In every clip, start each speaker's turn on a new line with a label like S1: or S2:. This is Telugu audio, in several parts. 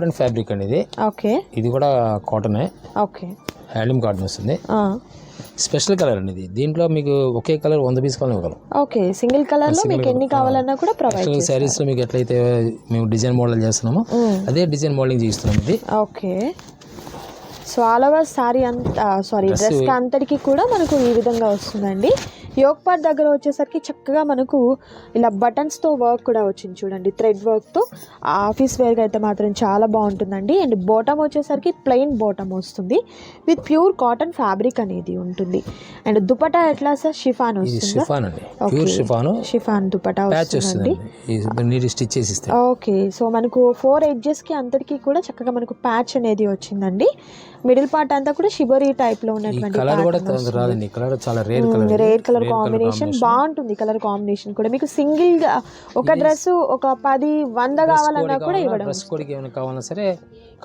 S1: డిఫరెంట్ ఫ్యాబ్రిక్ అండి ఇది.
S2: ఓకే.
S1: ఇది కూడా కాటనే.
S2: ఓకే.
S1: హ్యాండ్లూమ్ కాటన్ వస్తుంది.
S2: ఆ,
S1: స్పెషల్ కలర్ అండి ఇది. దీంట్లో మీకు ఒకే కలర్ వంద పీస్ కావాలి ఇవ్వగలం.
S2: ఓకే. సింగిల్ కలర్లో మీకు ఎన్ని కావాలన్నా కూడా ప్రొవైడ్
S1: యాక్చువల్గా శారీస్లో మీకు ఎట్లయితే మేము డిజైన్ మోడల్ చేస్తున్నామో అదే డిజైన్ మోడలింగ్ చేస్తున్నాం ఇది.
S2: Okay. So all over sorry అంత సారీ డ్రెస్ అంతటికి కూడా మనకు ఈ విధంగా వస్తుందండి. యోగ్ పార్ట్ దగ్గర వచ్చేసరికి చక్కగా మనకు ఇలా బటన్స్తో వర్క్ కూడా వచ్చింది చూడండి. థ్రెడ్ వర్క్తో ఆఫీస్ వేర్గా అయితే మాత్రం చాలా బాగుంటుందండి. అండ్ బాటమ్ వచ్చేసరికి ప్లెయిన్ బాటమ్ వస్తుంది. విత్ ప్యూర్ కాటన్ ఫ్యాబ్రిక్ అనేది ఉంటుంది. అండ్ దుపటా ఎట్లా సార్? షిఫాన్ వస్తుందా?
S1: షిఫాన్ అండి. Pure chiffon.
S2: Chiffon dupatta
S1: stitch చేసి
S2: ఓకే సో మనకు ఫోర్ ఎడ్జెస్కి అంతటికి కూడా చక్కగా మనకు ప్యాచ్ అనేది వచ్చిందండి. మిడిల్ పార్ట్ అంతా కూడా షిబరీ టైప్లో
S1: ఈ
S2: ఉన్నటువంటి
S1: కలర్ కూడా తనకు రాదండి. ఈ కలర్ చాలా rare colour
S2: rare colour combination బాగుంటుంది కలర్ కాంబినేషన్ కూడా. మీకు సింగిల్గా ఒక డ్రెస్ ఒక పది వంద కావాలన్నా కూడా ఇవ్వడం
S1: డ్రెస్ కోడ్కి ఏమైనా కావాలన్నా సరే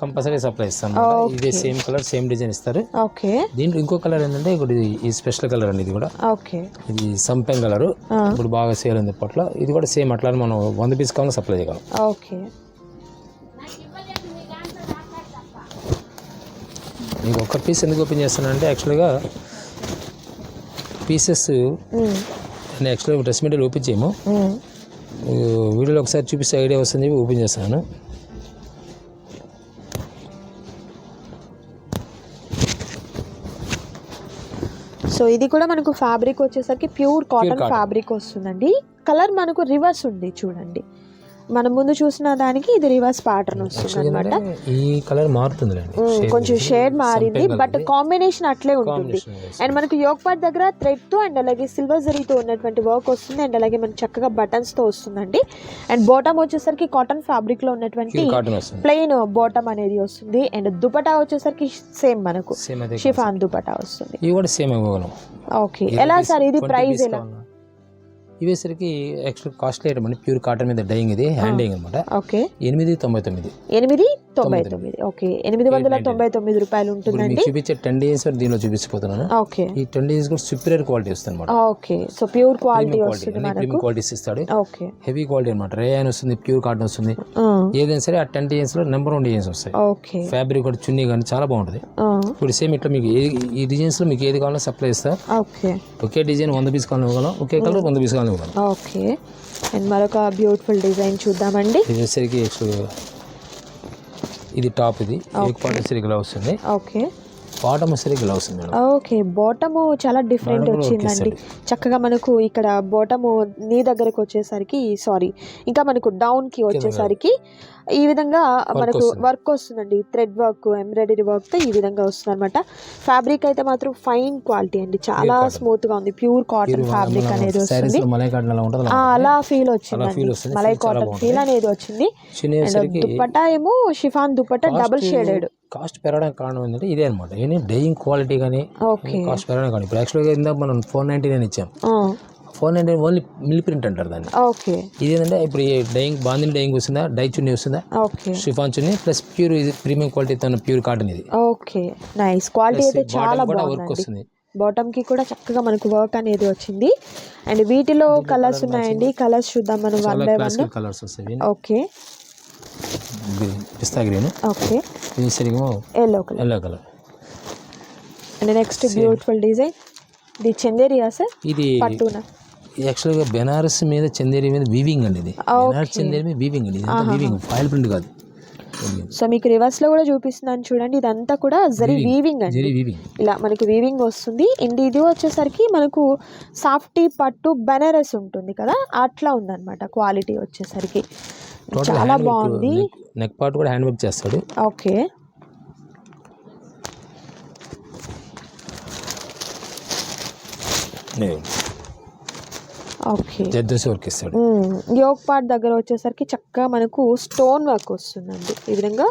S1: కంపల్సరీ సప్లై ఇస్తాను ఇదే సేమ్ కలర్ సేమ్ డిజైన్ ఇస్తారు.
S2: ఓకే
S1: దీంట్లో ఇంకో కలర్ ఏంటంటే ఇప్పుడు ఈ స్పెషల్ కలర్ అండి ఇది కూడా.
S2: ఓకే
S1: ఇది సంపెంగ్ కలర్ ఇప్పుడు బాగా సేల్ ఉంది ఇప్పట్లో. ఇది కూడా సేమ్ అట్లా మనం వంద పీస్ కావాలన్నా సప్లై చేయగలం.
S2: ఓకే
S1: మీకు ఒక్క పీస్ ఎందుకు ఓపెన్ చేస్తానంటే యాక్చువల్గా పీసెస్ నేను యాక్చువల్గా డ్రెస్ మెటీరియల్ ఓపెన్ చేయము. ఈ వీడియోలో ఒకసారి చూపిస్తే ఐడియా వస్తుంది చెప్పి ఓపెన్ చేస్తాను.
S2: సో ఇది కూడా మనకు ఫ్యాబ్రిక్ వచ్చేసరికి ప్యూర్ కాటన్ ఫ్యాబ్రిక్ వస్తుందండి. కలర్ మనకు రివర్స్ ఉంది చూడండి. మనం ముందు చూసిన దానికి ఇది రివర్స్ ప్యాటర్న్ వస్తుంది అనమాట
S1: ఈ కలర్ మారుతుందిలేండి
S2: కొంచెం షేడ్ మారింది బట్ కాంబినేషన్ అట్లే ఉంటుంది. అండ్ మనకు యోగ్ పార్ట్ దగ్గర థ్రెడ్తో అండ్ అలాగే సిల్వర్ జరీతో ఉన్నటువంటి వర్క్ వస్తుంది. అండ్ అలాగే మనకి చక్కగా బటన్స్తో వస్తుందండి. అండ్ బాటమ్ వచ్చేసరికి కాటన్ ఫ్యాబ్రిక్లో ఉన్నటువంటి ప్లెయిన్ బాటమ్ అనేది వస్తుంది. అండ్ దుపటా వచ్చేసరికి సేమ్ మనకు. షిఫాన్ దుపటా వస్తుంది.
S1: కూడా సేమ్
S2: ఓకే ఎలా సార్? ఇది
S1: 20
S2: ప్రైస్ ఎలా.
S1: ఇవేసరికి యాక్చువల్ కాస్ట్లీ ఐటమ్ అండి. ప్యూర్ కాటన్ మీద డైయింగ్ ఇది హ్యాండ్ డైయింగ్ అనమాట
S2: ఓకే
S1: ఎనిమిది తొంభై తొమ్మిది.
S2: ఎనిమిది తొంభై తొమ్మిది ఓకే. ఎనిమిది వందల తొంభై తొమ్మిది రూపాయలు ఉంటుందండి.
S1: మీకు చూపించే టెన్ డేస్ దీనిలో చూపించిపోతున్నాను
S2: ఓకే.
S1: ఈ టెన్ డేస్ కూడా సుపీరియర్ క్వాలిటీ వస్తుంది అనమాట
S2: ఓకే సో ప్యూర్ క్వాలిటీ వస్తుంది మనకు.
S1: క్వాలిటీస్ ఇస్తాడు.
S2: ఓకే.
S1: హెవీ క్వాలిటీ అనమాట రేయాన్ వస్తుంది ప్యూర్ కాటన్ వస్తుంది. ఏదైనా సరే ఆ టెన్ డిజైన్స్లో నెంబర్ వన్ డిజైన్స్ వస్తాయి.
S2: ఓకే.
S1: ఫ్యాబ్రిక్ కూడా చున్నీ కానీ చాలా బాగుంటుంది. ఇప్పుడు సేమ్ ఇట్లా మీకు ఈ డిజైన్స్లో మీకు ఏది కావాలో సప్లై ఇస్తా.
S2: ఓకే.
S1: ఒకే డిజైన్ వంద పీస్ ఇవ్వగలం. ఒకే కలర్ వంద పీస్ కావాలని ఇవ్వగలం
S2: ఓకే. అండ్ మరొక బ్యూటిఫుల్ డిజైన్ చూద్దామండి.
S1: ఇది వచ్చేసరికి ఇది టాప్ ఇది. వచ్చేసరికి ఇలా వస్తుంది
S2: ఓకే.
S1: బాటమ్ వచ్చేసరికి ఇలా వస్తుంది మేడం.
S2: ఓకే బాటము చాలా డిఫరెంట్ వచ్చిందండి. చక్కగా మనకు ఇక్కడ బాటము నీ దగ్గరకు వచ్చేసరికి సారీ ఇంకా మనకు డౌన్కి వచ్చేసరికి ఈ విధంగా మనకు వర్క్ వస్తుందండి. థ్రెడ్ వర్క్ ఎంబ్రాయిడరీ వర్క్తో ఈ విధంగా వస్తుంది అనమాట ఫ్యాబ్రిక్ అయితే మాత్రం ఫైన్ క్వాలిటీ అండి. చాలా స్మూత్గా ఉంది. ప్యూర్ కాటన్ ఫ్యాబ్రిక్ అనేది వస్తుంది.
S1: అలా
S2: ఫీల్ వచ్చింది. మలై కాటన్ ఫీల్ అనేది వచ్చింది. దుపట్టా ఏమో chiffon dupatta double shaded
S1: cost పెరగడానికి కారణం ఏంటంటే ఇదే అనమాట ఏంటి? డైయింగ్ క్వాలిటీ కానీ కాస్ట్ పెరగడానికి కానీ. ఇప్పుడు యాక్చువల్గా ఇందాక మనం ఫోర్ నైంటీ నైన్ ఇచ్చాం. Four ninety only mill print అంటారు దాన్ని.
S2: ఓకే.
S1: ఇది ఏంటంటే ఇప్పుడు ఈ డైయింగ్ బాందిని డైయింగ్ వస్తుందా? డై చున్నీ వస్తుందా?
S2: Okay.
S1: Chiffon chunni plus pure ఇది ప్రీమియం క్వాలిటీ తన ప్యూర్ కాటన్ ఇది.
S2: ఓకే. నైస్. క్వాలిటీ అయితే చాలా
S1: వర్క్ వస్తుంది.
S2: బాటమ్కి కూడా చక్కగా మనకు వర్క్ అనేది వచ్చింది. అండ్ వీటిలో కలర్స్ ఉన్నాయండి. కలర్స్ చూద్దాం మనం వన్ బై వన్
S1: కలర్స్ వస్తాయి.
S2: ఓకే.
S1: పిస్తా గ్రీన్.
S2: ఓకే.
S1: ఇది సరిగేమో
S2: yellow colour
S1: yellow colour
S2: and next beautiful design ఇది చందేరియా సార్?
S1: ఇది
S2: పట్టున.
S1: యాక్చువల్గా బెనారస్ మీద చందేరి మీద వీవింగ్ అండి ఇది. బెనారస్ చందేరి మీద వీవింగ్ అండి వీవింగ్ ఫైల్ ప్రింట్ కాదు.
S2: సో మీకు రివర్స్లో కూడా చూపిస్తున్నాను చూడండి. ఇదంతా కూడా జరీ వీవింగ్ అండి. ఇలా మనకు వీవింగ్ వస్తుంది. అండ్ ఇది వచ్చేసరికి మనకు సాఫ్టీ పట్టు బెనారస్ ఉంటుంది కదా? అట్లా ఉందన్నమాట. క్వాలిటీ వచ్చేసరికి. చాలా బాగుంది.
S1: నెక్ పార్ట్ కూడా హ్యాండ్ వర్క్ చేస్తాడు.
S2: ఓకే. ఓకే.
S1: జద్దోసి వర్క్ ఇస్తాడు
S2: యోగ్ పార్ట్ దగ్గర వచ్చేసరికి చక్కగా మనకు స్టోన్ వర్క్ వస్తుందండి. ఈ విధంగా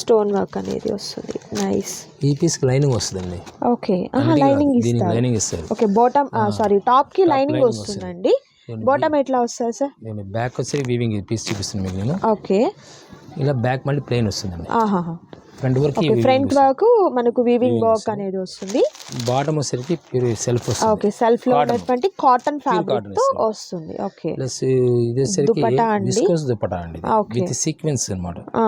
S2: స్టోన్ వర్క్ అనేది వస్తుంది. నైస్
S1: ఈ పీస్ లైనింగ్ వస్తుందండి.
S2: ఓకే. లైనింగ్ ఇస్తారు
S1: లైనింగ్ ఇస్తారు
S2: ఓకే బాటమ్ సారీ టాప్కి లైనింగ్ వస్తుందండి. బాటమ్ ఎట్లా వస్తుంది సార్?
S1: నేను బ్యాక్ వచ్చి వీవింగ్ పీస్ చూపిస్తున్నాను మీకు నేను.
S2: ఓకే
S1: ఇలా బ్యాక్ మళ్ళీ ప్లెయిన్ వస్తుందండి. ఫ్రంట్ వర్క్
S2: ఫ్రంట్ వర్క్ మనకు వీవింగ్ వర్క్ అనేది వస్తుంది.
S1: బాటమ్ వచ్చేసరికి ప్యూర్ సెల్ఫ్ వస్తుంది.
S2: ఓకే సెల్ఫ్లో ఉన్నటువంటి కాటన్ ఫ్యాబ్రిక్తో వస్తుంది. ఓకే
S1: ప్లస్ ఇది వచ్చేసరికి
S2: దుపట్టా అండి.
S1: దుపట్టా అండి. విత్ సీక్వెన్స్ అనమాట
S2: ఆ,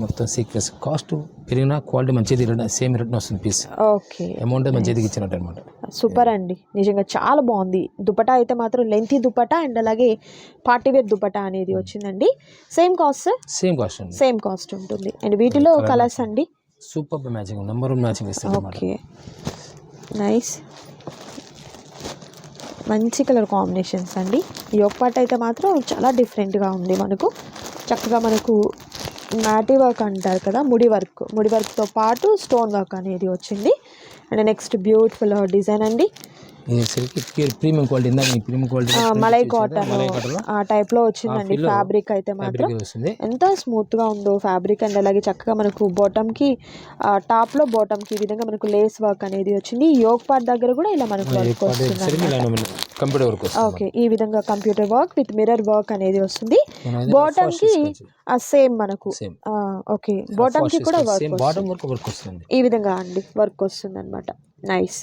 S1: మొత్తం సీక్వెన్స్ కాస్ట్ పెరిగినా క్వాలిటీ మంచిది సేమ్ రిటర్న్ వస్తుంది పీస్
S2: ఓకే
S1: అమౌంట్ మంచిది ఇచ్చినట్టు అనమాట
S2: సూపర్ అండి. నిజంగా చాలా బాగుంది. దుపటా అయితే మాత్రం లెంతీ దుపటా అండ్ అలాగే పార్టీవేర్ దుపటా అనేది వచ్చిందండి. సేమ్ కాస్ట్
S1: సేమ్ కాస్ట్ అండి.
S2: సేమ్ కాస్ట్ ఉంటుంది. అండ్ వీటిలో కలర్స్ అండి?
S1: Super matching number one matching ఇస్తుంది
S2: ఓకే నైస్ మంచి కలర్ కాంబినేషన్స్ అండి. యోగ్ పార్ట్ అయితే మాత్రం చాలా డిఫరెంట్గా ఉంది మనకు. చక్కగా మనకు నాటి వర్క్ అంటారు కదా ముడి వర్క్. ముడి వర్క్తో పాటు స్టోన్ వర్క్ అనేది వచ్చింది. అండ్ నెక్స్ట్ బ్యూటిఫుల్ డిజైన్ అండి.
S1: ఇది వచ్చరికి ప్యూర్ ప్రీమియం క్వాలిటీ ఇందాక మీ ప్రీమియం క్వాలిటీ
S2: మలై కాటన్ ఆ వచ్చిందండి
S1: feel లో
S2: ఫ్యాబ్రిక్ అయితే మాత్రం. ఎంత స్మూత్గా ఉందో ఫ్యాబ్రిక్ అండ్ అలాగే చక్కగా మనకు బాటమ్కి టాప్లో బాటమ్కి ఈ విధంగా మనకు లేస్ వర్క్ అనేది వచ్చింది. యోగ్ పార్ట్ దగ్గర కూడా ఇలా మనకు వర్క్ వస్తుంది
S1: కంప్యూటర్ వర్క్
S2: ఓకే ఈ విధంగా computer work with mirror work అనేది వస్తుంది. బాటమ్కి సేమ్ మనకు. ఓకే బాటమ్కి కూడా work
S1: same bottom work work వస్తుంది
S2: ఈ విధంగా అండి వర్క్ వస్తుంది అనమాట నైస్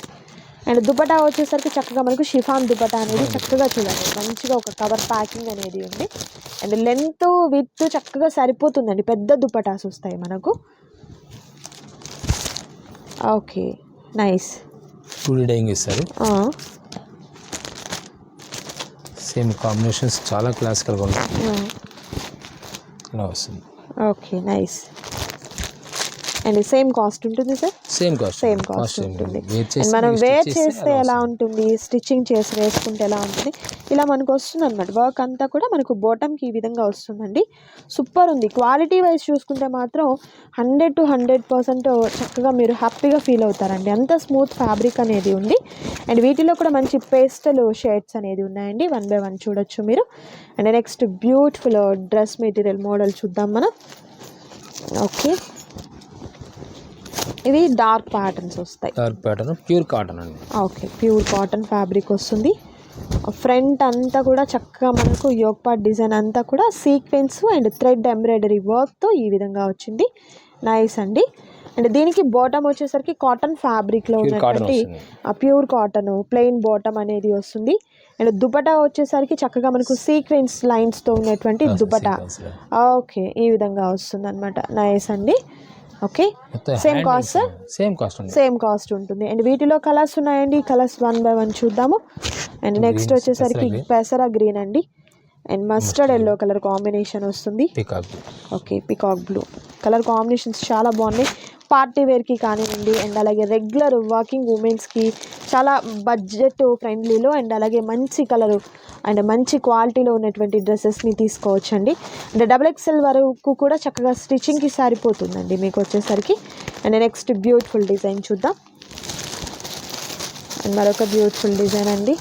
S2: అండ్ దుపటా వచ్చేసరికి చక్కగా మనకు షిఫాన్ దుపటా అనేది చక్కగా చూడండి. మంచిగా ఒక కవర్ ప్యాకింగ్ అనేది ఉంది. అండ్ లెంత్ విత్ చక్కగా సరిపోతుందండి. పెద్ద దుపటాస్ వస్తాయి మనకు. ఓకే. నైస్.
S1: డైయింగ్ ఇస్తారు. సేమ్ కాంబినేషన్స్ చాలా క్లాసికల్గా వస్తుంది.
S2: Okay. Nice. And same cost ఉంటుంది sir
S1: same cost
S2: same cost ఉంటుంది. మనం వేర్ చేస్తే ఎలా ఉంటుంది? స్టిచ్చింగ్ చేసి వేసుకుంటే ఎలా ఉంటుంది? ఇలా మనకు వస్తుంది అనమాట వర్క్ అంతా కూడా మనకు బాటమ్కి ఈ విధంగా వస్తుందండి. సూపర్ ఉంది. క్వాలిటీ వైజ్ చూసుకుంటే మాత్రం హండ్రెడ్ టు హండ్రెడ్ పర్సెంట్ చక్కగా మీరు హ్యాపీగా ఫీల్ అవుతారండి. అంత స్మూత్ ఫ్యాబ్రిక్ అనేది ఉంది. అండ్ వీటిలో కూడా మంచి పేస్టల్ షేడ్స్ అనేది ఉన్నాయండి. వన్ బై వన్ చూడొచ్చు మీరు. And next beautiful dress material model చూద్దాం మనం. ఓకే ఇవి డార్క్ ప్యాటర్న్స్ వస్తాయి.
S1: డార్క్ ప్యాటర్న్ ప్యూర్ కాటన్ అండి.
S2: ఓకే ప్యూర్ కాటన్ ఫ్యాబ్రిక్ వస్తుంది. ఫ్రంట్ అంతా కూడా చక్కగా మనకు యోగ్పాట్ డిజైన్ అంతా కూడా సీక్వెన్స్ అండ్ థ్రెడ్ ఎంబ్రాయిడరీ వర్క్తో ఈ విధంగా వచ్చింది. నైస్ అండి. అండ్ దీనికి బాటమ్ వచ్చేసరికి కాటన్ ఫ్యాబ్రిక్లో ఉన్నటువంటి ప్యూర్ కాటన్ ప్లెయిన్ బాటమ్ అనేది వస్తుంది. అండ్ దుపటా వచ్చేసరికి చక్కగా మనకు సీక్వెన్స్ లైన్స్తో ఉన్నటువంటి దుపటా
S1: Sequence లో.
S2: ఓకే ఈ విధంగా వస్తుంది అనమాట నైస్ అండి. Okay cost, sir?
S1: Same cost
S2: same cost ఉంటుంది. అండ్ వీటిలో కలర్స్ ఉన్నాయండి? కలర్స్ వన్ బై వన్ చూద్దాము. అండ్ నెక్స్ట్ వచ్చేసరికి.
S1: పెసర
S2: గ్రీన్ అండి. And mustard yellow colour combination వస్తుంది.
S1: Peacock
S2: okay peacock blue colour combinations చాలా బాగున్నాయి. పార్టీ వేర్కి కానివ్వండి అండ్ అలాగే రెగ్యులర్ వర్కింగ్ ఉమెన్స్కి చాలా బడ్జెట్ ఫ్రెండ్లీలో అండ్ అలాగే మంచి కలరు అండ్ మంచి క్వాలిటీలో ఉన్నటువంటి డ్రెస్సెస్ని తీసుకోవచ్చండి. అండ్ డబుల్ ఎక్స్ఎల్ వరకు కూడా చక్కగా స్టిచ్చింగ్కి సరిపోతుందండి మీకు వచ్చేసరికి. అండ్ నెక్స్ట్ బ్యూటిఫుల్ డిజైన్ చూద్దాం. అండ్ మరొక బ్యూటిఫుల్ డిజైన్ అండి.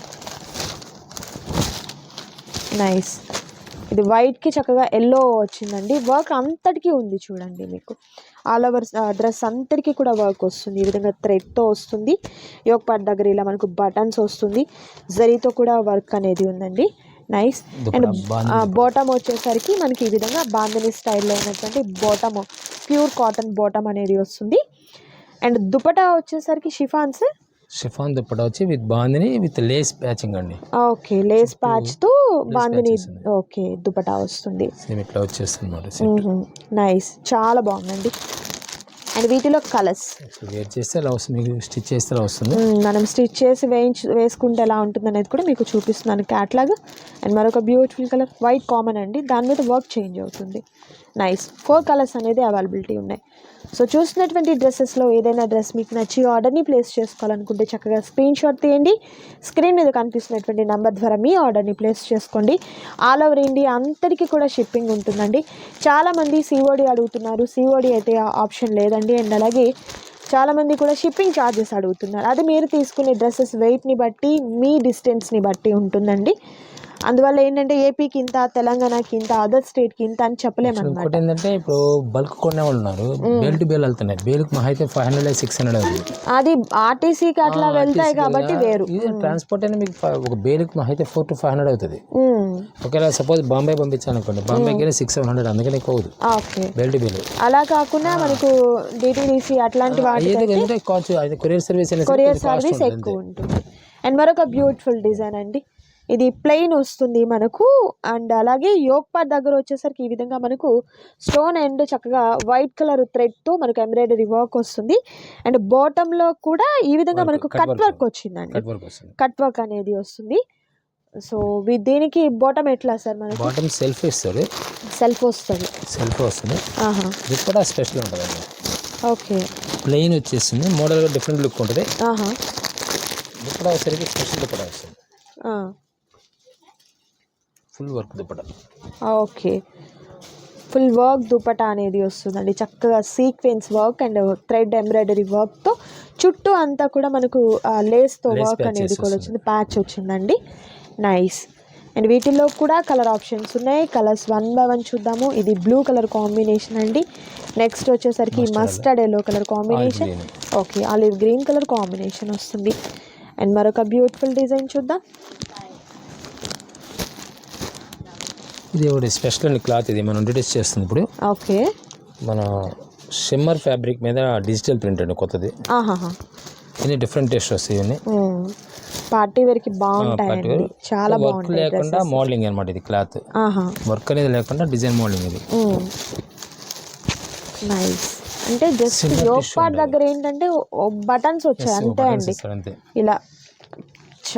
S2: నైస్. ఇది వైట్కి చక్కగా ఎల్లో వచ్చిందండి. వర్క్ అంతటికీ ఉంది చూడండి మీకు. ఆల్ ఓవర్ డ్రెస్ అంతటికీ కూడా వర్క్ వస్తుంది. ఈ విధంగా థ్రెడ్తో వస్తుంది. యోగ్ పార్ట్ దగ్గర ఇలా మనకు బటన్స్ వస్తుంది. జరీతో కూడా వర్క్ అనేది ఉందండి. నైస్ అండ్ బాటమ్ వచ్చేసరికి మనకి ఈ విధంగా బాందని స్టైల్లో ఉన్నటువంటి బాటమ్ ప్యూర్ కాటన్ బాటమ్ అనేది వస్తుంది. అండ్ దుపటా వచ్చేసరికి షిఫాన్స్
S1: షిఫాన్ దుప్పట వచ్చి with bandhani with lace patching అండి.
S2: ఓకే లేస్ ప్యాచ్తో బాందిని
S1: patches ఉన్నాయి.
S2: ఓకే దుపటా వస్తుంది.
S1: సేమ్ ఇట్లా వచ్చేస్తుంది
S2: నైస్ చాలా బాగుందండి. అండ్ వీటిలో కలర్స్.
S1: వేర్ చేస్తే అలా వస్తుంది మీకు స్టిచ్ చేస్తే అలా వస్తుంది.
S2: మనం స్టిచ్ చేసి వేయించి వేసుకుంటే ఎలా ఉంటుంది అనేది కూడా మీకు చూపిస్తున్నాను క్యాట్లాగ్. అండ్ మరొక బ్యూటిఫుల్ కలర్ వైట్ కామన్ అండి. దాని మీద వర్క్ చేంజ్ అవుతుంది. నైస్ ఫోర్ కలర్స్ అనేది అవైలబిలిటీ ఉన్నాయి. సో చూసినటువంటి డ్రెస్సెస్లో ఏదైనా డ్రెస్ మీకు నచ్చి ఆర్డర్ని ప్లేస్ చేసుకోవాలనుకుంటే చక్కగా స్క్రీన్ షాట్ తీయండి. స్క్రీన్ మీద కనిపిస్తున్నటువంటి నెంబర్ ద్వారా మీ ఆర్డర్ని ప్లేస్ చేసుకోండి. ఆల్ ఓవర్ ఇండియా అంతటికీ కూడా షిప్పింగ్ ఉంటుందండి. చాలామంది సిఓడి అడుగుతున్నారు. సిఓడి అయితే ఆప్షన్ లేదండి. అండ్ అలాగే చాలామంది కూడా షిప్పింగ్ ఛార్జెస్ అడుగుతున్నారు. అది మీరు తీసుకునే డ్రెస్సెస్ వెయిట్ని బట్టి మీ డిస్టెన్స్ని బట్టి ఉంటుందండి. అందువల్ల ఏంటంటే ఏపీకి ఇంత తెలంగాణకి ఇంత అదర్ స్టేట్కి ఇంత అని చెప్పలేమన్నమాట.
S1: ఇంకోటి ఏంటంటే ఇప్పుడు బల్క్ కొనే వాళ్ళు ఉన్నారు. బేల్ టు బేల్ వెళ్తున్నాయి. బేల్కి మహా అయితే ఫైవ్ హండ్రెడ్ సిక్స్ హండ్రెడ్ అవుతుంది
S2: అది ఆర్టీసీకి అట్లా వెళ్తాయి కాబట్టి వేరు.
S1: ఇది ట్రాన్స్పోర్ట్ అయినా మీకు ఒక బేల్కి మహా అయితే ఫోర్ టు ఫైవ్ హండ్రెడ్ అవుతుంది. ఒకవేళ సపోజ్ బాంబే పంపించాలనుకోండి బాంబేకి సిక్స్ సెవెన్ హండ్రెడ్ అందుకని ఎక్కువ అవుతుంది
S2: ఓకే.
S1: Bale to bale.
S2: అలా కాకుండా మనకు డిటీడీసీ అట్లాంటి వాటి
S1: కొరియర్ సర్వీస్
S2: కొరియర్ సర్వీస్ ఎక్కువ ఉంటుంది. అండ్ మరొక బ్యూటిఫుల్ డిజైన్ అండి. ఇది ప్లెయిన్ వస్తుంది మనకు. అండ్ అలాగే యోక్ పార్ట్ దగ్గర వచ్చేసరికి ఈ విధంగా మనకు స్టోన్ అండ్ చక్కగా వైట్ కలర్తో మనకు ఎంబ్రాయిడరీ వర్క్ వస్తుంది. అండ్ బాటమ్లో కూడా ఈ విధంగా మనకు కట్. వర్క్ వచ్చిందండి.
S1: కట్ వర్క్
S2: అనేది వస్తుంది. సో దీనికి బాటమ్ ఎట్లా సార్ మనకు?
S1: బాటమ్ సెల్ఫ్ ఇస్తాడు
S2: సెల్ఫ్ వస్తుంది.
S1: సెల్ఫ్ వస్తుంది.
S2: ఆహా.
S1: ఇది కూడా స్పెషల్ ఉంటుంది
S2: ఓకే.
S1: ప్లెయిన్ వచ్చేస్తుంది. మోడల్గా డిఫరెంట్ లుక్ ఉంటుంది.
S2: ఆహా.
S1: దుప్పటా వచ్చేసరికి స్పెషల్ దుప్పటా వస్తుంది.
S2: ఆ,
S1: full work dupatta.
S2: Okay. Full work dupatta అనేది వస్తుందండి. చక్కగా sequence work and thread embroidery వర్క్తో చుట్టూ అంతా కూడా మనకు లేస్తో వర్క్ అనేది కూడా. వచ్చింది. ప్యాచ్ వచ్చిందండి. నైస్. అండ్ వీటిల్లో కూడా కలర్ ఆప్షన్స్ ఉన్నాయి. కలర్స్ వన్ బై వన్ చూద్దాము. ఇది బ్లూ కలర్ కాంబినేషన్ అండి. నెక్స్ట్ వచ్చేసరికి mustard yellow colour combination. Okay olive green colour combination వస్తుంది. అండ్ మరొక బ్యూటిఫుల్ డిజైన్ చూద్దాం.
S1: ఇది ఒకటి స్పెషల్ అండి క్లాత్ ఇది. మనం ఇంట్రడ్యూస్ చేస్తుంది ఇప్పుడు.
S2: ఓకే.
S1: మన షిమ్మర్ ఫ్యాబ్రిక్ మీద డిజిటల్ ప్రింట్ అండి కొత్తది. ఇన్ని డిఫరెంట్ టేస్ట్ వస్తాయి ఇవన్నీ.
S2: పార్టీ వేర్కి
S1: wear.
S2: చాలా
S1: వర్క్
S2: బాగుంటాయి
S1: లేకుండా మోడలింగ్ అనమాట ఇది క్లాత్
S2: ఆహా.
S1: వర్క్ అనేది లేకుండా డిజైన్ మోడలింగ్ ఇది.
S2: నైస్ అంటే జస్ట్
S1: tissue
S2: పార్ట్. దగ్గర ఏంటంటే బటన్స్ వచ్చాయి. అంతే అండి. ఇలా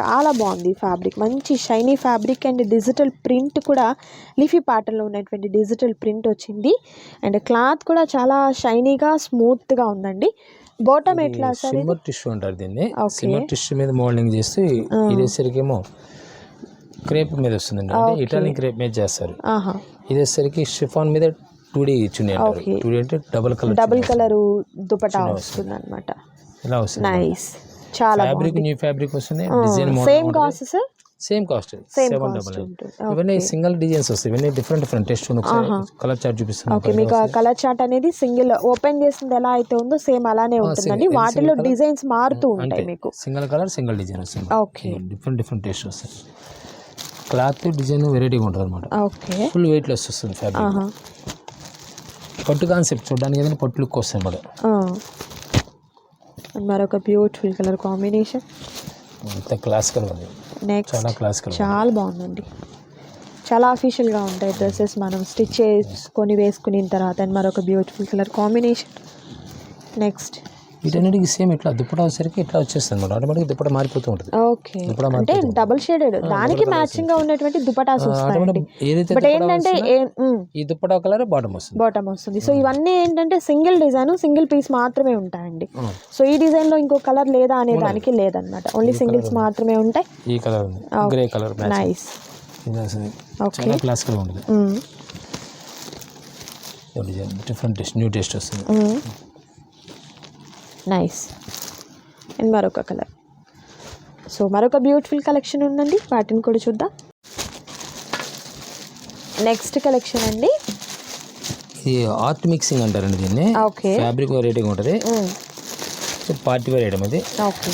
S2: చాలా బాగుంది ఫ్యాబ్రిక్. మంచి shiny fabric and digital print కూడా లీఫీ ప్యాటర్న్లో ఉన్నటువంటి డిజిటల్ ప్రింట్ వచ్చింది. అండ్ క్లాత్ కూడా చాలా షైనీగా స్మూత్గా ఉందండి. బాటమ్ ఎట్లా
S1: సిమ్మర్ టిష్యూ అంటారు దీన్ని. సిమ్మర్ టిష్యూ మీద మోడలింగ్ చేసి ఇది వచ్చేసరికేమో క్రేప్ మీద వస్తుందండి. అంటే. ఇటాలియన్ క్రేప్ మీద చేస్తారు.
S2: ఆహా.
S1: ఇది వచ్చేసరికి షిఫాన్ మీద టూ డీ చున్నీ అంటారు. టూ డీ అంటే double colour
S2: double colour dupatta వస్తుంది. అనమాట
S1: ఇలా వస్తుంది.
S2: నైస్. చాలా
S1: ఫ్యాబ్రిక్ న్యూ ఫ్యాబ్రిక్ వస్తుంది design
S2: same cost sir
S1: same cost seven double ఇవన్నీ సింగిల్ డిజైన్స్ వస్తాయి. ఇవన్నీ different different taste colour chart చూపిస్తున్నాను.
S2: ఓకే మీకు కలర్ చార్ట్ అనేది సింగిల్ ఓపెన్ చేసింది ఎలా అయితే ఉందో సేమ్ అలానే ఉంటుందండి. వాటిలో డిజైన్స్ మారుతూ ఉంటాయి
S1: అంతే.
S2: మీకు.
S1: సింగిల్ కలర్ సింగిల్ డిజైన్ వస్తుంది
S2: ఓకే
S1: డిఫరెంట్ డిఫరెంట్ టేస్ట్ వస్తాయి. క్లాత్ డిజైన్ వెరైటీగా ఉంటుంది అనమాట
S2: ఓకే
S1: ఫుల్ వెయిట్ లెస్ వస్తుంది ఫ్యాబ్రిక్ పట్టు కాన్సెప్ట్ చూడడానికి ఏదైనా పట్టు లుక్ వస్తుంది అనమాట
S2: And మరొక బ్యూటిఫుల్ కలర్ కాంబినేషన్
S1: అంత క్లాసికల్ ఉంది.
S2: నెక్స్ట్
S1: చాలా క్లాసికల్
S2: చాలా బాగుందండి. చాలా అఫీషియల్గా ఉంటాయి డ్రెస్సెస్ మనం స్టిచ్ చేసుకొని వేసుకున్న తర్వాత అండ్ మరొక బ్యూటిఫుల్ కలర్ కాంబినేషన్ నెక్స్ట్
S1: వీటన్నిటికి సేమ్ ఇట్లా దుప్పటా వచ్చేసరికి ఇట్లా వచ్చేస్తుంది అనమాట. ఆటోమేటిక్ దుప్పట మారిపోతూ ఉంటుంది.
S2: ఓకే. అంటే. డబుల్ షేడెడ్ దానికి మ్యాచింగ్గా ఉన్నటువంటి దుపటాస్
S1: ఏదైతే
S2: బట్ ఏంటంటే
S1: ఈ దుప్పటా కలర్ బాటమ్ వస్తుంది.
S2: బాటమ్ వస్తుంది. సో ఇవన్నీ ఏంటంటే సింగిల్ డిజైన్ సింగిల్ పీస్ మాత్రమే ఉంటాయండి. సో ఈ డిజైన్లో ఇంకో కలర్ లేదా అనే దానికి లేదనమాట ఓన్లీ సింగిల్స్ మాత్రమే ఉంటాయి.
S1: ఈ కలర్ ఉంది. గ్రే కలర్
S2: నైస్
S1: చాలా క్లాసికల్ ఉంటుంది. Design different taste new taste వస్తుంది.
S2: నైస్ అండ్ మరొక కలర్ సో మరొక బ్యూటిఫుల్ కలెక్షన్ ఉందండి. వాటిని కూడా చూద్దాం. నెక్స్ట్ కలెక్షన్ అండి.
S1: ఇది ఆర్ట్ మిక్సింగ్ అంటారండి దీన్ని.
S2: ఓకే
S1: ఫ్యాబ్రిక్ వెరైటీగా ఉంటుంది. పార్టీ వేర్ ఐటమ్ ఇది.
S2: ఓకే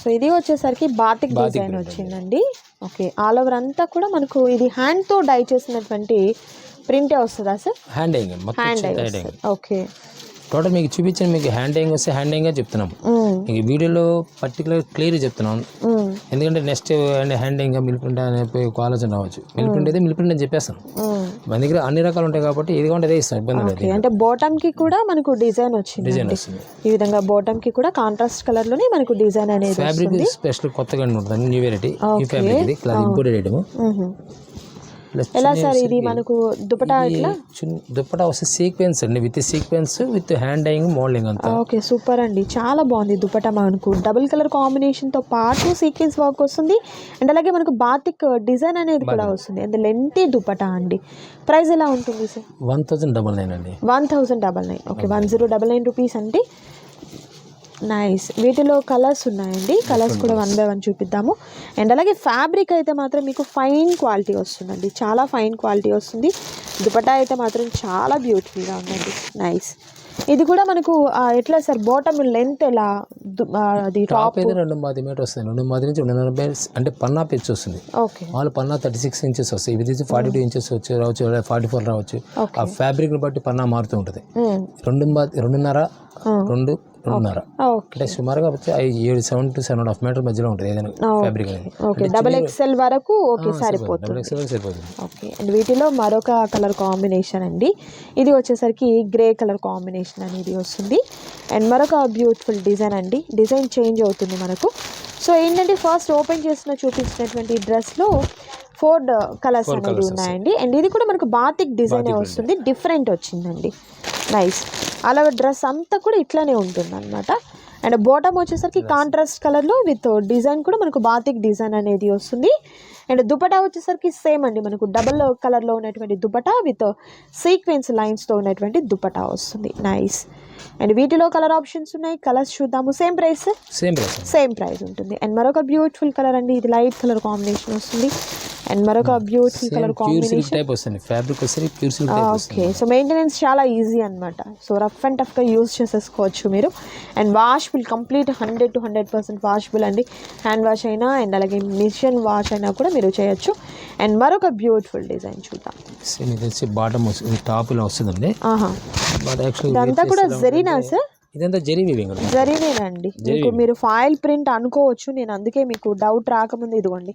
S2: సో ఇది వచ్చేసరికి బాతిక్
S1: బాతిక్
S2: డిజైన్ వచ్చిందండి. ఓకే ఆల్ ఓవర్ అంతా కూడా మనకు ఇది హ్యాండ్తో డై చేసినటువంటి ప్రింటే వస్తుందా సార్?
S1: హ్యాండ్ హెయింగ్ మొత్తం
S2: హ్యాండ్ డై
S1: హ్యాండ్
S2: వస్తుంది ఓకే.
S1: టోటల్ మీకు చూపించాను మీకు హ్యాండ్ హెయింగ్ వస్తే హ్యాండ్ హెయింగ్ చెప్తున్నాం. ఈ వీడియోలో పర్టికులర్ క్లియర్ చెప్తున్నాం. ఎందుకంటే నెక్స్ట్ హ్యాండ్ హెయింగ్ మిల్ ప్రింట్ అనే ఆలోచన రావచ్చు. మిల్ ప్రింట్ అయితే మిల్ ప్రింట్ అని చెప్పేస్తాను. మన దగ్గర అన్ని రకాలు ఉంటాయి కాబట్టి ఇది కావాలంటే అదే ఇస్తాం ఇబ్బంది లేదు
S2: అంటే బాటమ్కి కూడా మనకు డిజైన్ వచ్చింది.
S1: డిజైన్ వస్తుంది.
S2: ఈ విధంగా బాటమ్కి కూడా కాంట్రాస్ట్ కలర్లోనే మనకు డిజైన్ అనేది
S1: ఫ్యాబ్రిక్ స్పెషల్ కొత్తగా ఉంటుంది న్యూ వెరైటీ ఈ. ఫ్యాబ్రిక్ ఇది. Imported item.
S2: ఎలా సార్ ఇది మనకు దుపటా ఇట్లా
S1: దుప్పటా వస్తే సీక్వెన్స్ అండి. విత్ సీక్వెన్స్ విత్ హ్యాండ్ హెయింగ్ మోడలింగ్ అంతా
S2: ఓకే సూపర్ అండి. చాలా బాగుంది దుపటా మనకు. డబుల్ కలర్ కాంబినేషన్తో పాటు సీక్వెన్స్ వర్క్ వస్తుంది. అండ్ అలాగే మనకు బాతిక్ డిజైన్ అనేది కూడా వస్తుంది. అండ్ లెంతి దుపటా అండి. ప్రైస్ ఎలా ఉంటుంది sir
S1: one thousand double nine అండి.
S2: One thousand double nine okay one zero double nine rupees అంటే నైస్ వీటిలో కలర్స్ ఉన్నాయండి. కలర్స్ కూడా వన్ బై వన్ చూపిద్దాము. అండ్ అలాగే ఫ్యాబ్రిక్ అయితే మాత్రం మీకు ఫైన్ క్వాలిటీ వస్తుందండి. చాలా ఫైన్ క్వాలిటీ వస్తుంది. దుపట్టా అయితే మాత్రం చాలా బ్యూటిఫుల్గా ఉందండి. నైస్ ఇది కూడా మనకు ఆ, ఎట్లా సార్? బాటమ్ లెంత్ ఎలా? దు- ఆ, అది
S1: టాప్
S2: టాప్
S1: అయితే రెండు మాది మీటర్ వస్తుంది రెండు మాది నుంచి రెండు నలభై అంటే పన్నా పెచ్చు వస్తుంది.
S2: ఓకే
S1: వాళ్ళు పన్నా థర్టీ సిక్స్ ఇంచెస్ వస్తాయి. ఇది తీసి ఫార్టీ టూ ఇంచెస్ వచ్చి రావచ్చు ఫార్టీ ఫోర్ రావచ్చు. ఆ ఫ్యాబ్రిక్ని బట్టి పన్నా మారుతూ ఉంటుంది.
S2: మ్మ్.
S1: రెండు మా రెండున్నర
S2: ఆ.
S1: రెండు రెండున్నర.
S2: ఓకే.
S1: అంటే సుమారుగా వచ్చి ఐదు ఏడు seven to seven and half metre మధ్యలో ఉంటుంది ఏదైనా ఫ్యాబ్రిక్ అనేది.
S2: ఓకే. డబల్ ఎక్స్ఎల్ వరకు ఓకే సరిపోతుంది.
S1: డబుల్ ఎక్స్ఎల్ సరిపోతుంది.
S2: ఓకే. అండ్ వీటిలో మరొక కలర్ కాంబినేషన్ అండి. ఇది వచ్చేసరికి గ్రే కలర్ కాంబినేషన్ అనేది వస్తుంది. అండ్ మరొక బ్యూటిఫుల్ డిజైన్ అండి. డిజైన్ చేంజ్ అవుతుంది మనకు. సో ఏంటంటే ఫస్ట్ ఓపెన్ చేసిన చూపించినటువంటి డ్రెస్లో ఫోర్ కలర్స్ అనేది ఉన్నాయండి. అండ్ ఇది కూడా మనకు బాతిక్ డిజైన్ వస్తుంది. డిఫరెంట్ వచ్చిందండి. నైస్ అలాగే డ్రెస్ అంతా కూడా ఇట్లానే ఉంటుంది అనమాట అండ్ బాటమ్ వచ్చేసరికి కాంట్రాస్ట్ కలర్లో విత్ డిజైన్ కూడా మనకు బాతిక్ డిజైన్ అనేది వస్తుంది. అండ్ దుపటా వచ్చేసరికి సేమ్ అండి. మనకు డబల్ కలర్లో ఉన్నటువంటి దుపటా విత్ సీక్వెన్స్ లైన్స్తో ఉన్నటువంటి దుపటా వస్తుంది. నైస్ అండ్ వీటిలో కలర్ ఆప్షన్స్ ఉన్నాయి. కలర్స్ చూద్దాము. Same price
S1: same price
S2: same price ఉంటుంది. అండ్ మరొక బ్యూటిఫుల్ కలర్ అండి. ఇది లైట్ కలర్ కాంబినేషన్ వస్తుంది. అండ్ మరొక బ్యూటిఫుల్ కలర్ కాంబినేషన్
S1: టైప్ వస్తుంది. ఫ్యాబ్రిక్ వచ్చేసరికి ప్యూర్ సిల్క్ టైప్ వస్తుంది.
S2: ఓకే సో మెయింటెనెన్స్ చాలా ఈజీ అనమాట సో రఫ్ అండ్ టఫ్గా యూస్ చేసేసుకోవచ్చు మీరు. And washable complete hundred to hundred percent washable అండి. హ్యాండ్ వాష్ అయినా అండ్ అలాగే మిషన్ వాష్ అయినా కూడా మీరు చేయొచ్చు. అండ్ మరొక బ్యూటిఫుల్ డిజైన్ చూద్దాం.
S1: వచ్చి బాటమ్ వస్తుంది టాప్ ఇలా వస్తుందండి.
S2: ఆహా.
S1: బట్ యాక్చువల్లీ
S2: ఇదంతా కూడా జరీనా సార్
S1: ఇదంతా జరీ వీవింగ్
S2: మీకు మీరు ఫాయిల్ ప్రింట్ అనుకోవచ్చు. నేను అందుకే మీకు డౌట్ రాకముందు ఇదిగోండి.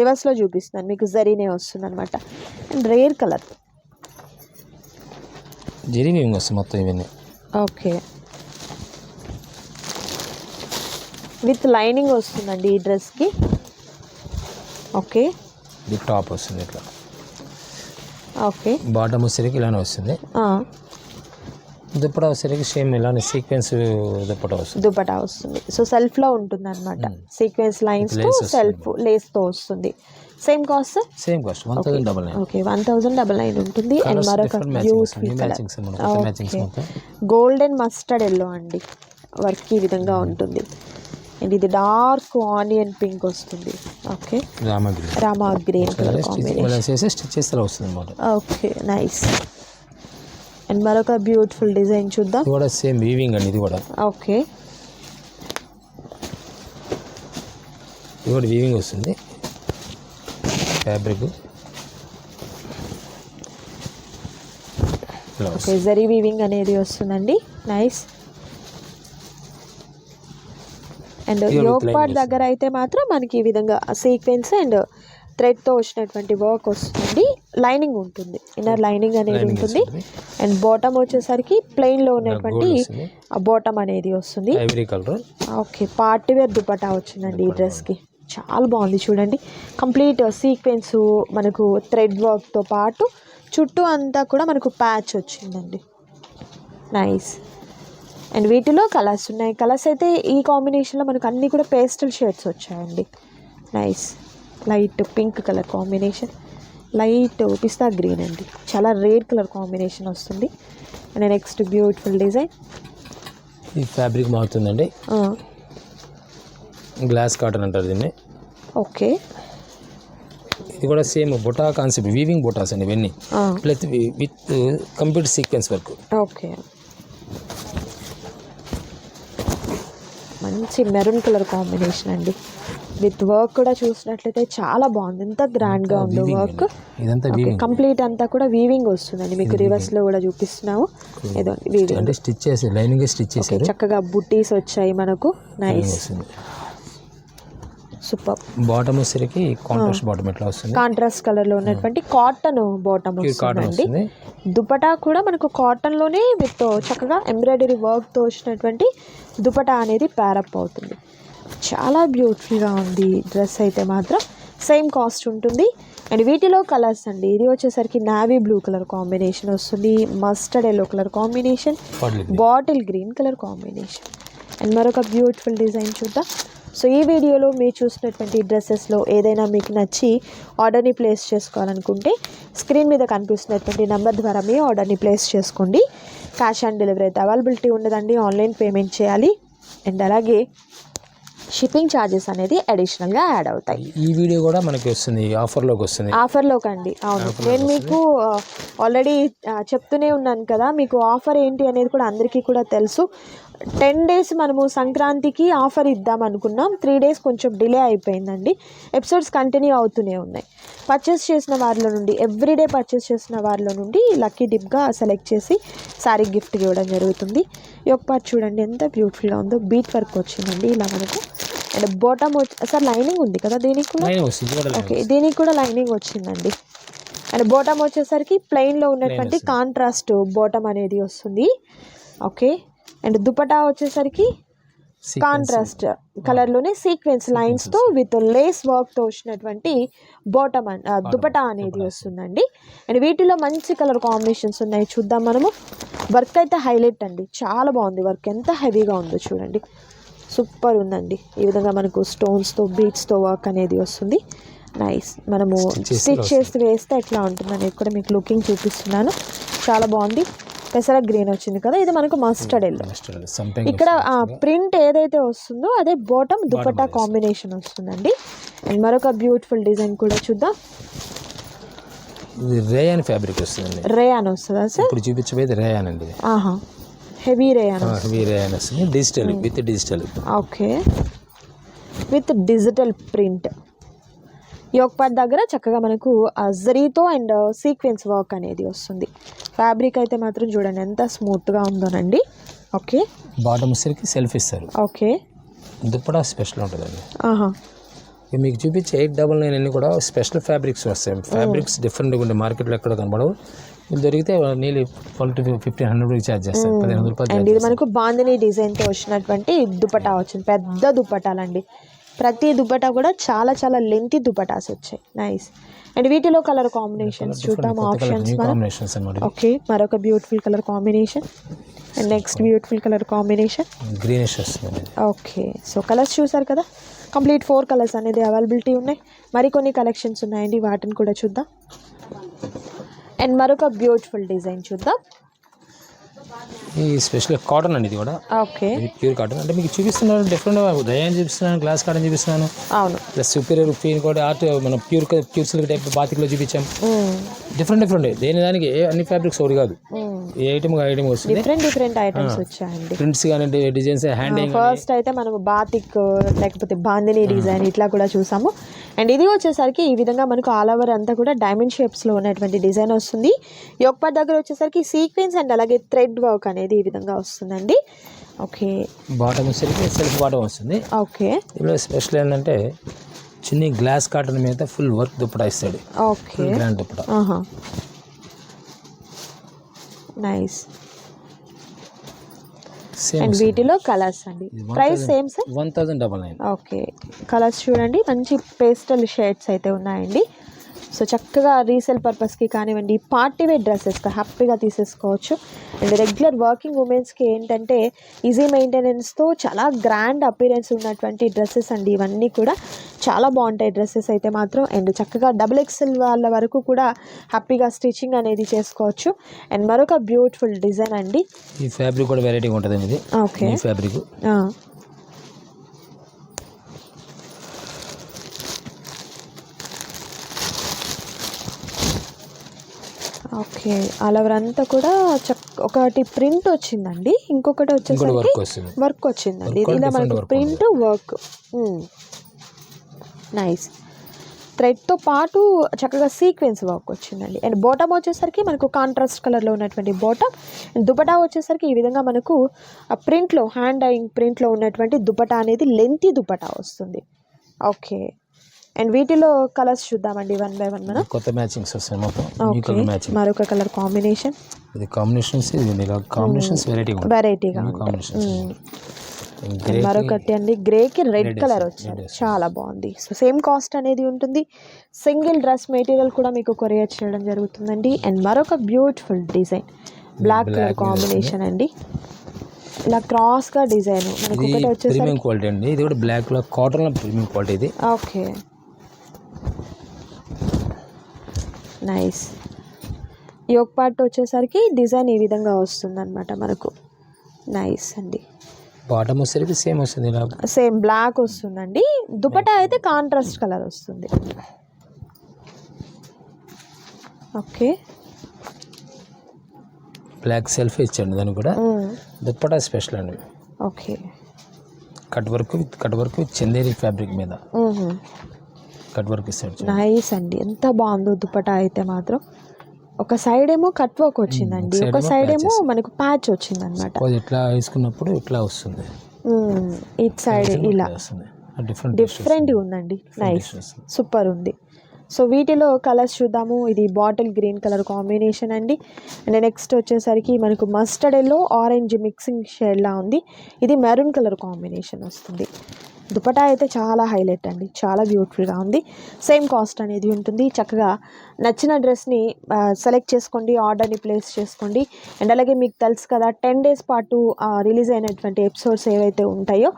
S2: రివర్స్లో చూపిస్తున్నాను. మీకు జరీనే వస్తుంది అనమాట and rare colour.
S1: Zari weaving వస్తుంది మొత్తం ఇవన్నీ.
S2: ఓకే. విత్ లైనింగ్ వస్తుందండి ఈ డ్రెస్కి. ఓకే.
S1: ఇది టాప్ వస్తుంది ఇట్లా.
S2: ఓకే.
S1: బాటమ్ వచ్చేసరికి ఇలానే వస్తుంది. దుప్పట వచ్చేసరికి సేమ్ ఇలానే సీక్వెన్స్ దుప్పట వస్తుంది.
S2: దుపటా వస్తుంది. సో సెల్ఫ్లో ఉంటుంది అనమాట సీక్వెన్స్ లైన్స్తో సెల్ఫ్ లేస్తో వస్తుంది. Same cost
S1: same cost one thousand double nine
S2: okay one thousand double nine ఉంటుంది. అండ్. మరొక కలర్ గోల్డెన్ మస్టర్డ్ ఎల్లో అండి. వర్క్ ఈ విధంగా ఉంటుంది. అండ్ ఇది డార్క్ ఆనియన్ పింక్ వస్తుంది. Okay Rama green colour
S1: stitch ఇలా చేసి స్టిచ్ చేస్తే ఇలా వస్తుంది
S2: ఓకే నైస్ అండ్ మరొక బ్యూటిఫుల్ డిజైన్ చూద్దాం.
S1: కూడా సేమ్ వీవింగ్ అండి ఇది కూడా.
S2: ఓకే.
S1: ఇది కూడా వీవింగ్ వస్తుంది. ఫ్యాబ్రిక్
S2: ఓకే జరీ వీవింగ్ అనేది వస్తుందండి. నైస్ అండ్ యోగ్ పార్ట్ దగ్గర అయితే మాత్రం మనకి ఈ విధంగా సీక్వెన్స్ అండ్ థ్రెడ్తో వచ్చినటువంటి వర్క్ వస్తుంది లైనింగ్ ఉంటుంది. ఇన్నర్ లైనింగ్ అనేది ఉంటుంది. అండ్ బాటమ్ వచ్చేసరికి ప్లెయిన్లో ఉన్నటువంటి బాటమ్ అనేది వస్తుంది. ఓకే పార్టీ వేర్ దుపట్టా వచ్చిందండి ఈ డ్రెస్కి చాలా బాగుంది చూడండి. కంప్లీట్ సీక్వెన్స్ మనకు థ్రెడ్ వర్క్తో పాటు చుట్టూ అంతా కూడా మనకు ప్యాచ్ వచ్చిందండి. నైస్ అండ్ వీటిలో కలర్స్ ఉన్నాయి. కలర్స్ అయితే ఈ కాంబినేషన్లో మనకు అన్నీ కూడా పేస్టల్ షేడ్స్ వచ్చాయండి. Nice light pink colour combination light pista green అండి. చాలా రేర్ కలర్ కాంబినేషన్ వస్తుంది. And next beautiful design.
S1: ఈ ఫ్యాబ్రిక్ మారుతుందండి. గ్లాస్ కాటన్ అంటారు దీన్ని.
S2: ఓకే.
S1: ఇది కూడా same buta concept weaving butas అండి ఇవన్నీ. Plus with computer sequence work.
S2: Okay. మంచి మెరూన్ కలర్ కాంబినేషన్ అండి. విత్ వర్క్ కూడా చూసినట్లయితే చాలా బాగుంది. ఎంత గ్రాండ్గా ఉందో వర్క్. కంప్లీట్ అంతా కూడా వీవింగ్ వస్తుందండి. మీకు రివర్స్లో కూడా చూపిస్తున్నాము. ఏదో
S1: అంటే స్టిచ్ చేసి లైనింగ్ స్టిచ్ చేశారు
S2: చక్కగా బుట్టీస్ వచ్చాయి మనకు. నైస్ సూపర్
S1: బాటమ్ వచ్చేసరికి కాంట్రాస్ట్ బాటమ్ ఎట్లా వస్తుంది?
S2: కాంట్రాస్ట్ కలర్లో ఉన్నటువంటి కాటన్ బాటమ్
S1: కాటన్
S2: వస్తుందండి.
S1: వస్తుంది.
S2: దుపటా కూడా మనకు కాటన్లోనే విత్ చక్కగా ఎంబ్రాయిడరీ వర్క్తో వచ్చినటువంటి దుపటా అనేది ప్యారప్ అవుతుంది. చాలా బ్యూటిఫుల్గా ఉంది డ్రెస్ అయితే మాత్రం. సేమ్ కాస్ట్ ఉంటుంది. అండ్ వీటిలో కలర్స్ అండి. ఇది వచ్చేసరికి నావీ బ్లూ కలర్ కాంబినేషన్ వస్తుంది. Mustard yellow colour combination bottle green colour combination and మరొక బ్యూటిఫుల్ డిజైన్ చూద్దాం. సో ఈ వీడియోలో మీరు చూసినటువంటి డ్రెస్సెస్లో ఏదైనా మీకు నచ్చి ఆర్డర్ని ప్లేస్ చేసుకోవాలనుకుంటే స్క్రీన్ మీద కనిపిస్తున్నటువంటి నెంబర్ ద్వారా మీ ఆర్డర్ని ప్లేస్ చేసుకోండి. క్యాష్ ఆన్ డెలివరీ అయితే అవైలబిలిటీ ఉండదండి. ఆన్లైన్ పేమెంట్ చేయాలి. అండ్ అలాగే షిప్పింగ్ ఛార్జెస్ అనేది అడిషనల్గా యాడ్ అవుతాయి.
S1: ఈ వీడియో కూడా మనకి వస్తుంది ఆఫర్లోకి వస్తుంది.
S2: ఆఫర్లోకి అండి. అవును. నేను మీకు ఆల్రెడీ చెప్తూనే ఉన్నాను కదా మీకు ఆఫర్ ఏంటి అనేది కూడా అందరికీ కూడా తెలుసు. టెన్ డేస్ మనము సంక్రాంతికి ఆఫర్ ఇద్దాం అనుకున్నాం. త్రీ డేస్ కొంచెం డిలే అయిపోయిందండి. ఎపిసోడ్స్ కంటిన్యూ అవుతూనే ఉన్నాయి. పర్చేస్ చేసిన వారిలో నుండి ఎవ్రీడే పర్చేస్ చేసిన వారిలో నుండి లక్కీ డిప్గా సెలెక్ట్ చేసి శారీ గిఫ్ట్ ఇవ్వడం జరుగుతుంది. ఈ ఒక పార్ట్ చూడండి ఎంత బ్యూటిఫుల్గా ఉందో. బీట్ వర్క్ వచ్చిందండి. ఇలా మనకు అండ్ బాటమ్ వచ్చి సార్ లైనింగ్ ఉంది కదా దీనికి కూడా? ఓకే దీనికి కూడా లైనింగ్ వచ్చిందండి. అండ్ బాటమ్ వచ్చేసరికి ప్లెయిన్లో ఉన్నటువంటి. కాంట్రాస్ట్ బాటమ్ అనేది వస్తుంది. ఓకే అండ్ దుపటా వచ్చేసరికి. కాంట్రాస్ట్ కలర్లోనే సీక్వెన్స్ లైన్స్తో విత్ లేస్ వర్క్తో వచ్చినటువంటి బాటమ్ దుపటా అనేది వస్తుందండి. అండ్ వీటిలో మంచి కలర్ కాంబినేషన్స్ ఉన్నాయి. చూద్దాం మనము. వర్క్ అయితే హైలైట్ అండి. చాలా బాగుంది వర్క్ ఎంత హెవీగా ఉందో చూడండి. సూపర్ ఉందండి. ఈ విధంగా మనకు స్టోన్స్తో బీట్స్తో వర్క్ అనేది వస్తుంది. నైస్ మనము స్టిచ్ చేసి వేస్తే ఎట్లా ఉంటుంది అనేది కూడా మీకు లుకింగ్ చూపిస్తున్నాను. చాలా బాగుంది. పెసర గ్రీన్ వచ్చింది కదా ఇది మనకు మస్టర్డ్ ఎల్లో ఇక్కడ. ప్రింట్ ఏదైతే వస్తుందో అదే బాటమ్ దుపట్టా కాంబినేషన్ వస్తుందండి. అండ్ మరొక బ్యూటిఫుల్ డిజైన్ కూడా చూద్దాం.
S1: ఇది రేయాన్ ఫ్యాబ్రిక్ వస్తుందండి.
S2: రేయాన్ వస్తుందా సార్
S1: ఇప్పుడు చూపించబోయేది రేయాన్ అండి
S2: ఆహా హెవీ రేయాన్
S1: హెవీ రేయాన్ వస్తుంది. Digital with digital
S2: okay with digital print యోగపాట్ దగ్గర చక్కగా మనకు జరీతో అండ్ సీక్వెన్స్ వర్క్ అనేది వస్తుంది. ఫ్యాబ్రిక్ అయితే మాత్రం చూడండి ఎంత స్మూత్గా ఉందోనండి. ఓకే.
S1: బాటమ్ వచ్చరికి సెల్ఫ్ ఇస్తారు.
S2: ఓకే.
S1: దుప్పడా స్పెషల్ ఉంటుందండి.
S2: ఆహా.
S1: మీకు చూపించే ఎయిట్ డబల్ నైన్ అన్ని కూడా స్పెషల్ ఫ్యాబ్రిక్స్ వస్తాయి. ఫ్యాబ్రిక్స్ డిఫరెంట్గా ఉంటాయి మార్కెట్లో ఎక్కడ కనబడవు. ఇది దొరికితే నీళ్ళు twelve to fifteen hundred charge చేస్తారు. పదిహేను వందల
S2: ఇది మనకు బాందిని డిజైన్తో వచ్చినటువంటి దుపటా వచ్చింది. పెద్ద దుపటాలండి ప్రతి దుపటా కూడా చాలా చాలా లెంతీ దుపటాస్ వచ్చాయి. నైస్ అండ్ వీటిలో కలర్ కాంబినేషన్స్ చూద్దాం ఆప్షన్స్ ఓకే మరొక beautiful colour combination and next beautiful colour combination
S1: greenish వస్తుంది
S2: ఓకే సో కలర్స్ చూసారు కదా? కంప్లీట్ ఫోర్ కలర్స్ అనేది అవైలబిలిటీ ఉన్నాయి. మరికొన్ని కలెక్షన్స్ ఉన్నాయండి వాటిని కూడా చూద్దాం. అండ్ మరొక బ్యూటిఫుల్ డిజైన్ చూద్దాం.
S1: ఈ స్పెషల్ కాటన్ అండి ఇది కూడా.
S2: ఓకే
S1: ఇది ప్యూర్ కాటన్ అంటే మీకు చూపిస్తున్నాను డిఫరెంట్ దయాన్ని చూపిస్తున్నాను గ్లాస్ కాటన్ చూపిస్తున్నాను.
S2: అవును.
S1: ప్లస్ సుపీరియర్ ఫీన్ కూడా ఆర్ట్ మనం ప్యూర్ ప్యూర్ సిల్క్ టైప్ బాతిక్లో చూపించాం.
S2: మ్మ్.
S1: డిఫరెంట్ డిఫరెంట్ దేని దానికి అన్ని ఫ్యాబ్రిక్స్ ఒకటి కాదు. ఏ ఐటమ్ ఐటమ్ వస్తుంది?
S2: డిఫరెంట్ డిఫరెంట్ ఐటమ్స్ వచ్చాయండి.
S1: ప్రింట్స్ కానీ డిజైన్స్ హ్యాండింగ్
S2: ఫస్ట్ అయితే మనము బాతిక్ లేకపోతే బాందిని డిజైన్ ఇట్లా కూడా చూసాము. అండ్ ఇది వచ్చేసరికి ఈ విధంగా మనకు ఆల్ ఓవర్ అంతా కూడా డైమండ్ షేప్స్లో ఉన్నటువంటి డిజైన్ వస్తుంది. యొక్కపాటి దగ్గర వచ్చేసరికి సీక్వెన్స్ అండ్ అలాగే థ్రెడ్ వర్క్ అనేది ఈ విధంగా వస్తుందండి. ఓకే
S1: బాటమ్ వచ్చేసరికి సెల్ఫ్ బాటమ్ వస్తుంది.
S2: ఓకే
S1: ఇందులో స్పెషల్ ఏంటంటే చిన్ని గ్లాస్ కాటన్ మీద ఫుల్ వర్క్ దుప్పటా ఇస్తాడు.
S2: Okay.
S1: Grand dupatta.
S2: Nice and వీటిలో కలర్స్ అండి. Price same sir
S1: one thousand double nine
S2: okay colours చూడండి. మంచి పేస్టల్ షేడ్స్ అయితే ఉన్నాయండి. సో చక్కగా రీసేల్ పర్పస్కి కానివ్వండి పార్టీ వేర్ డ్రెస్సెస్కి హ్యాపీగా తీసేసుకోవచ్చు. అండ్ రెగ్యులర్ వర్కింగ్ ఉమెన్స్కి ఏంటంటే ఈజీ మెయింటెనెన్స్తో చాలా గ్రాండ్ అపీరెన్స్ ఉన్నటువంటి డ్రెస్సెస్ అండి. ఇవన్నీ కూడా చాలా బాగుంటాయి డ్రెస్సెస్ అయితే మాత్రం. అండ్ చక్కగా డబుల్ ఎక్సెల్ వాళ్ళ వరకు కూడా హ్యాపీగా స్టిచ్చింగ్ అనేది చేసుకోవచ్చు. అండ్ మరొక బ్యూటిఫుల్ డిజైన్ అండి.
S1: ఈ ఫ్యాబ్రిక్ కూడా వెరైటీగా ఉంటుంది ఇది.
S2: Okay
S1: fabric
S2: okay. అలవరంతా కూడా చక్ ఒకటి ప్రింట్ వచ్చిందండి. ఇంకొకటి వచ్చేసరికి
S1: వర్క్
S2: వచ్చిందండి. ఇలా మనకు ప్రింట్ వర్క్. నైస్. థ్రెడ్తో పాటు చక్కగా సీక్వెన్స్ వర్క్ వచ్చిందండి. అండ్ బాటమ్ వచ్చేసరికి మనకు కాంట్రాస్ట్ కలర్లో ఉన్నటువంటి బాటమ్. అండ్ దుపటా వచ్చేసరికి ఈ విధంగా మనకు ప్రింట్లో హ్యాండ్ డైయింగ్ ప్రింట్లో ఉన్నటువంటి దుపటా అనేది లెంతీ దుపటా వస్తుంది. ఓకే. అండ్ వీటిలో కలర్స్ చూద్దామండి వన్ బై వన్ మనం.
S1: కొత్త మ్యాచింగ్స్ వస్తాయి మొత్తం. మ్యాచింగ్
S2: మరొక కలర్ కాంబినేషన్
S1: ఇది కాంబినేషన్స్ ఇది కాంబినేషన్స్ వెరైటీగా ఉంటాయి
S2: వెరైటీగా
S1: కాంబినేషన్స్
S2: మరొకటి అండి గ్రేకి రెడ్ కలర్ వచ్చింది. చాలా బాగుంది. సో సేమ్ కాస్ట్ అనేది ఉంటుంది. సింగిల్ డ్రెస్ మెటీరియల్ కూడా మీకు కొరియర్ చేయడం జరుగుతుందండి. అండ్ మరొక beautiful design black colour combination అండి. ఇలా క్రాస్గా డిజైన్ మనకు ఒకటి వచ్చేసరికి
S1: ప్రీమియం క్వాలిటీ అండి. ఇది కూడా బ్లాక్లో కాటన్లో ప్రీమియం క్వాలిటీ ఇది.
S2: ఓకే నైస్ యోగ్ పార్ట్ వచ్చేసరికి డిజైన్ ఈ విధంగా వస్తుందన్నమాట మనకు. నైస్ అండి.
S1: బాటమ్ వచ్చేసరికి సేమ్ వస్తుంది
S2: సేమ్ బ్లాక్ వస్తుందండి. దుపటా అయితే కాంట్రాస్ట్ కలర్ వస్తుంది. ఓకే
S1: బ్లాక్ సెల్ఫ్ ఇచ్చండి దానికి కూడా. దుప్పటా స్పెషల్ అండి.
S2: Okay
S1: cut work with cut work with Chanderi fabric మీద. కట్ వర్క్ ఇస్తాడు.
S2: నైస్ అండి. ఎంత బాగుందో దుపటా అయితే మాత్రం. ఒక సైడ్ ఏమో కట్ వర్క్ వచ్చిందండి.
S1: Side
S2: ఒక సైడ్ ఏమో. మనకు ప్యాచ్ వచ్చింది అనమాట
S1: ఇట్లా వేసుకున్నప్పుడు ఇట్లా వస్తుంది.
S2: ఇట్ సైడ్ ఇలా.
S1: వస్తుంది. డిఫరెంట్
S2: డిఫరెంట్ ఉందండి. నైస్ సూపర్ ఉంది. సో వీటిలో కలర్స్ చూద్దాము. ఇది బాటిల్ గ్రీన్ కలర్ కాంబినేషన్ అండి. అండ్ నెక్స్ట్ వచ్చేసరికి మనకు మస్టర్డ్ ఎల్లో ఆరెంజ్ మిక్సింగ్ షేడ్లా ఉంది. ఇది మెరూన్ కలర్ కాంబినేషన్ వస్తుంది. దుపటా అయితే చాలా హైలైట్ అండి. చాలా బ్యూటిఫుల్గా ఉంది. సేమ్ కాస్ట్ అనేది ఉంటుంది. చక్కగా నచ్చిన డ్రెస్ని సెలెక్ట్ చేసుకోండి ఆర్డర్ని ప్లేస్ చేసుకోండి. అండ్ అలాగే మీకు తెలుసు కదా టెన్ డేస్ పాటు రిలీజ్ అయినటువంటి ఎపిసోడ్స్ ఏవైతే ఉంటాయో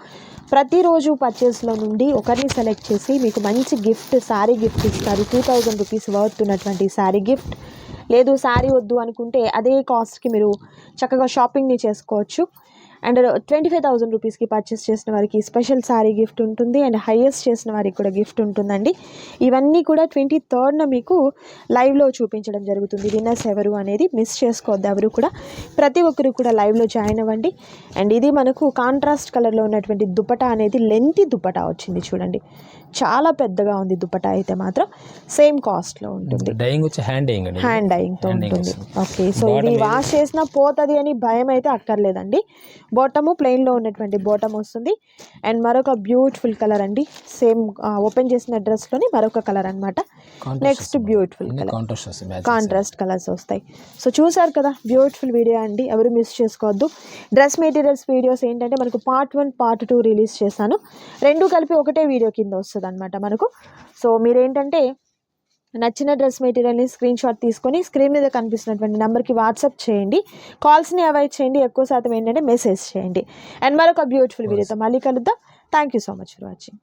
S2: ప్రతిరోజు పర్చేస్లో నుండి ఒకరిని సెలెక్ట్ చేసి మీకు మంచి గిఫ్ట్ శారీ గిఫ్ట్ ఇస్తారు. టూ థౌజండ్ రూపీస్ వర్త్ ఉన్నటువంటి శారీ గిఫ్ట్. లేదు శారీ వద్దు అనుకుంటే అదే కాస్ట్కి మీరు చక్కగా షాపింగ్ని చేసుకోవచ్చు. అండ్ ట్వంటీ ఫైవ్ థౌసండ్ రూపీస్కి పర్చేస్ చేసిన వారికి స్పెషల్ శారీ గిఫ్ట్ ఉంటుంది అండ్ హైయెస్ట్ చేసిన వారికి కూడా గిఫ్ట్ ఉంటుందండి. ఇవన్నీ కూడా ట్వంటీ థర్డ్న మీకు లైవ్లో చూపించడం జరుగుతుంది. విన్నర్స్ ఎవరు అనేది మిస్ చేసుకోవద్దు. ఎవరు కూడా ప్రతి ఒక్కరు కూడా లైవ్లో జాయిన్ అవ్వండి. అండ్ ఇది మనకు కాంట్రాస్ట్ కలర్లో ఉన్నటువంటి దుపటా అనేది లెంతి దుపటా వచ్చింది చూడండి. చాలా పెద్దగా ఉంది దుపటా అయితే మాత్రం సేమ్ కాస్ట్లో ఉంటుంది.
S1: డైయింగ్ వచ్చి హ్యాండ్ డైయింగ్
S2: హ్యాండ్ డైయింగ్తో ఉంటుంది. ఓకే సో ఇది వాష్ చేసినా పోతుంది అని భయం అయితే అక్కర్లేదండి. బాటము ప్లెయిన్లో ఉన్నటువంటి బాటమ్ వస్తుంది. అండ్ మరొక బ్యూటిఫుల్ కలర్ అండి. సేమ్ ఓపెన్ చేసిన డ్రెస్లోని మరొక కలర్ అనమాట next beautiful colour. Contrast colours వస్తాయి. సో చూసారు కదా బ్యూటిఫుల్ వీడియో అండి. ఎవరు మిస్ చేసుకోవద్దు. డ్రెస్ మెటీరియల్స్ వీడియోస్ ఏంటంటే మనకు part one part two release చేశాను. రెండు కలిపి ఒకటే వీడియో కింద వస్తుంది అనమాట మనకు. సో మీరేంటంటే నచ్చిన డ్రెస్ మెటీరియల్ని స్క్రీన్ షాట్ తీసుకొని స్క్రీన్ మీద కనిపిస్తున్నటువంటి నెంబర్కి వాట్సాప్ చేయండి. కాల్స్ని అవాయిడ్ చేయండి. ఎక్కువ శాతం ఏంటంటే మెసేజ్ చేయండి. అండ్ మరొక బ్యూటిఫుల్ వీడియోతో మళ్ళీ కలుద్దాం. Thank you so much for watching.